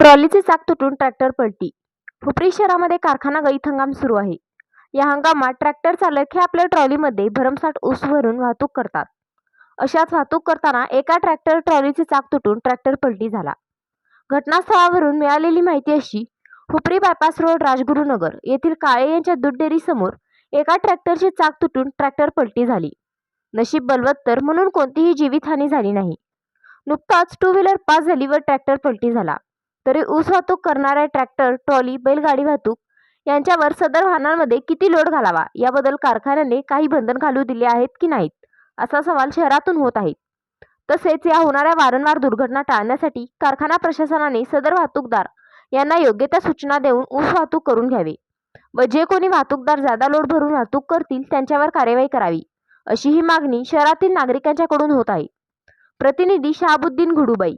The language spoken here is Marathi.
ट्रॉलीचे चाक तुटून ट्रॅक्टर पलटी. हुपरी शहरामध्ये कारखाना गळीत हंगाम सुरू आहे. या हंगामात ट्रॅक्टर चालक हे आपल्या ट्रॉलीमध्ये भरमसाठ ऊस भरून वाहतूक करतात. अशाच वाहतूक करताना एका ट्रॅक्टर ट्रॉलीचे चाक तुटून ट्रॅक्टर पलटी झाला. घटनास्थळावरून मिळालेली माहिती अशी हुपरी बायपास रोड राजगुरुनगर येथील काळे यांच्या दूध डेअरीसमोर एका ट्रॅक्टरचे चाक तुटून ट्रॅक्टर पलटी झाली. नशीब बलवत्तर म्हणून कोणतीही जीवितहानी झाली नाही. नुकताच टू व्हीलर पास झाली व ट्रॅक्टर पलटी झाला. तरी ऊस वाहतूक करणाऱ्या ट्रॅक्टर ट्रॉली बैलगाडी वाहतूक यांच्यावर सदर वाहनांमध्ये किती लोड घालावा? याबद्दल कारखान्याने काही बंधन घालू दिले आहेत की नाहीत? असा सवाल शहरातून होत आहे. तसेच या होणाऱ्या वारंवार दुर्घटना टाळण्यासाठी कारखाना प्रशासनाने सदर वाहतूकदार यांना योग्य त्या सूचना देऊन ऊस वाहतूक करून घ्यावे व जे कोणी वाहतूकदार जादा लोड भरून वाहतूक करतील त्यांच्यावर कार्यवाही करावी अशी ही मागणी शहरातील नागरिकांच्याकडून होत आहे. प्रतिनिधी शहाबुद्दीन घुडूबाई